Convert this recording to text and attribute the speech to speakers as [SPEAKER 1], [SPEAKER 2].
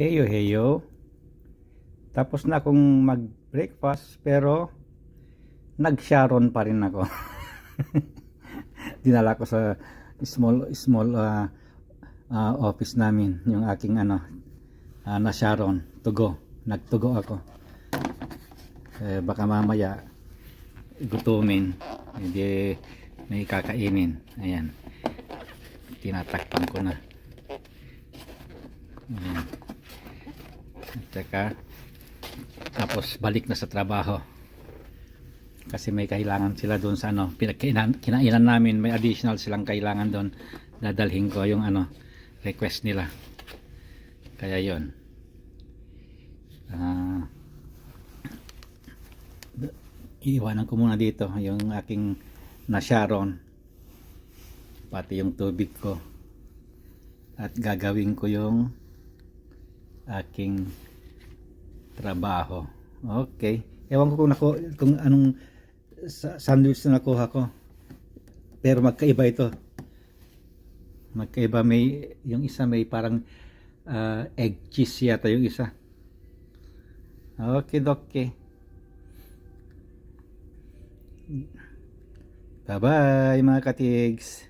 [SPEAKER 1] Heyo heyo. Tapos na akong mag-breakfast pero nag-sharon pa rin ako. Dinala ko sa small small ah, ah, office namin yung aking ano ah, na Sharon tugo. Nagtugo ako. Eh, baka mamaya gutumin hindi may kakainin. Ayan. Tinatakpan ko na. Ayan at saka tapos balik na sa trabaho. Kasi may kailangan sila doon sa ano kinainan namin may additional silang kailangan doon. Dadalhin ko yung ano request nila. Kaya yon ah d- iiwanan ko muna dito yung aking na Sharon pati yung tubig ko. At gagawin ko yung aking trabaho. Okay. Ewan ko kung, nako, kung anong sa sandwich na nakuha ko. Pero magkaiba ito. Magkaiba may yung isa may parang ah, egg cheese yata yung isa. Okay okay bye bye mga katigs